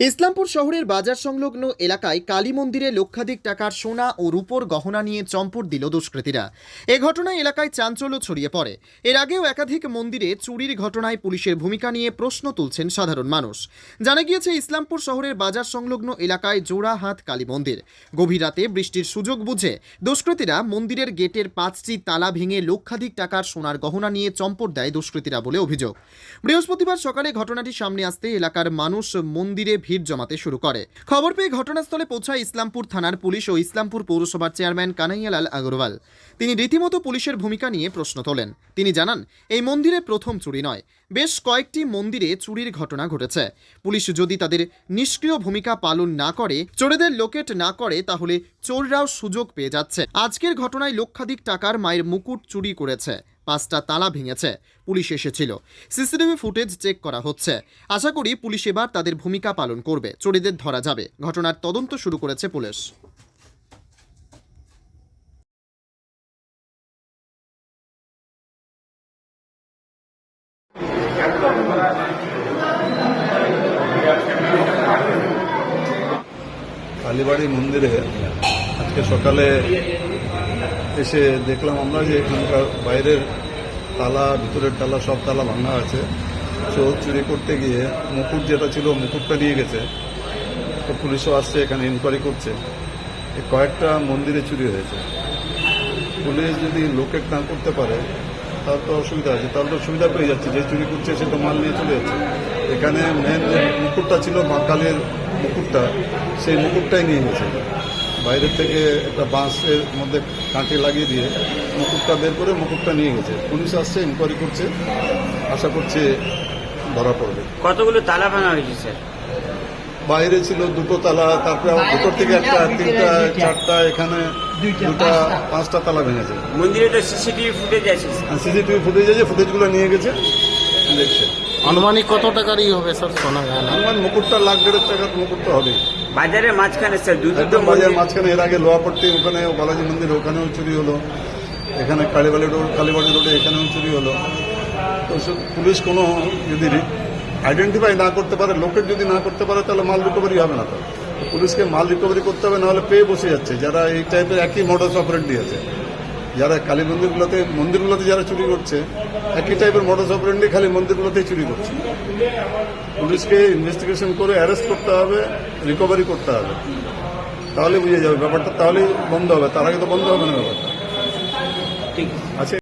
ইসলামপুর শহরের বাজার সংলগ্ন এলাকায় কালী মন্দিরে লক্ষাধিক টাকার সোনা ও রূপোর গহনা নিয়ে চম্পট দিল দুষ্কৃতীরা। এ ঘটনায় এলাকায় চাঞ্চল্য ছড়িয়ে পড়ে। এর আগেও একাধিক মন্দিরে চুরির ঘটনায় পুলিশের ভূমিকা নিয়ে প্রশ্ন তুলছেন সাধারণ মানুষ। জানা গিয়েছে, ইসলামপুর শহরের বাজার সংলগ্ন এলাকায় জোড়াহাত কালী মন্দির। গভীর রাতে বৃষ্টির সুযোগ বুঝে দুষ্কৃতীরা মন্দিরের গেটের পাঁচটি তালা ভেঙে লক্ষাধিক টাকার সোনার গহনা নিয়ে চম্পট দেয় দুষ্কৃতীরা বলে অভিযোগ। বৃহস্পতিবার সকালে ঘটনাটি সামনে আসতে এলাকার মানুষ মন্দিরে ভিড় জমাতে শুরু করে। খবর পেয়ে ঘটনাস্থলে পৌঁছায় ইসলামপুর থানার পুলিশ ও ইসলামপুর পৌরসভার চেয়ারম্যান কানাইয়ালাল আগরওয়াল। তিনি রীতিমতো পুলিশের ভূমিকা নিয়ে প্রশ্ন তোলেন। তিনি জানান, এই মন্দিরে প্রথম চুরি নয়, বেশ কয়েকটি মন্দিরে চুরির ঘটনা ঘটেছে। পুলিশ যদি তাদের নিষ্ক্রিয় ভূমিকা পালন না করে, চোরেদের লোকেট না করে, তাহলে চোররাও সুযোগ পেয়ে যাচ্ছে। আজকের ঘটনায় লক্ষাধিক টাকার মায়ের মুকুট চুরি করেছে। পাঁচটা তালা ভেঙেছে, পুলিশ এসেছিল। সিসিটিভি ফুটেজ চেক করা হচ্ছে। আশা করি পুলিশ এবার তাদের ভূমিকা পালন করবে। চোরেদের ধরা যাবে। ঘটনার তদন্ত শুরু করেছে পুলিশ। কালীবাড়ি মন্দিরে আজকে সকালে এসে দেখলাম আমরা যে এখানকার বাইরের তালা, ভিতরের তালা, সব তালা ভাঙা আছে। চোর চুরি করতে গিয়ে মুকুট যেটা ছিল, মুকুটটা নিয়ে গেছে। তো পুলিশও আসছে, এখানে ইনকোয়ারি করছে। কয়েকটা মন্দিরে চুরি হয়েছে। পুলিশ যদি লোকেট না করতে পারে তার তো অসুবিধা আছে। তাহলে তো সুবিধা পেয়ে যাচ্ছে। যে চুরি করছে, সে তো মাল নিয়ে চলে যাচ্ছে। এখানে মেন যে মুকুটটা ছিল, মা কালের মুকুটটা, সেই মুকুটটাই নিয়ে গেছে। বাইরের থেকে একটা বাঁশের মধ্যে কাঁটি লাগিয়ে দিয়ে মুকুটটা বের করে মুকুটটা নিয়ে গেছে। পুলিশ আসছে ইনকোয়ারি করছে। আশা করছে ধরা পড়বে। কতগুলো তালা ভাঙা হয়েছে স্যার? বাইরে ছিল দুটো তালা তারপরে আবার ভিতর থেকে একটা তিনটা চারটা এখানে দুটা পাঁচটা। তালা ভেঙেছে মন্দিরে তো সিসিটিভি ফুটেজ আছে। সিসিটিভি ফুটেজ আছে ফুটেজগুলো নিয়ে গেছে দেখছে। আনুমানিক কত টাকারই হবে স্যার? সোনা গয়না? আমার মুকুটটা লাখ দেড়েক টাকার মুকুটটা হবে বাজারের মাঝখানে স্যার দু দুটো একদম বাজার মাঝখানে এর আগে লোহাপট্টি ওখানে বালাজি মন্দির ওখানেও চুরি হলো। এখানে কালীবাড়ি রোড কালীবাড়ি রোডে এখানেও চুরি হলো। তো পুলিশ কোনো যদি আইডেন্টিফাই না করতে পারে লোকের যদি না করতে পারে তাহলে মাল রিকভারি হবে না তো। তো পুলিশকে মাল রিকভারি করতে হবে নাহলে পেয়ে বসে যাচ্ছে। যারা এই টাইপের একই মডেল অপারেন্টি আছে। যারা কালী মন্দিরগুলোতে মন্দিরগুলোতে যারা চুরি করছে একই টাইপের মোটরস অপারেন্টি খালি মন্দিরগুলোতেই চুরি করছে। পুলিশকে ইনভেস্টিগেশন করে অ্যারেস্ট করতে হবে রিকভারি করতে হবে। তাহলে বুঝে যাবে ব্যাপারটা তাহলেই বন্ধ হবে। তার আগে তো বন্ধ হবে না ব্যাপারটা। ঠিক আছে।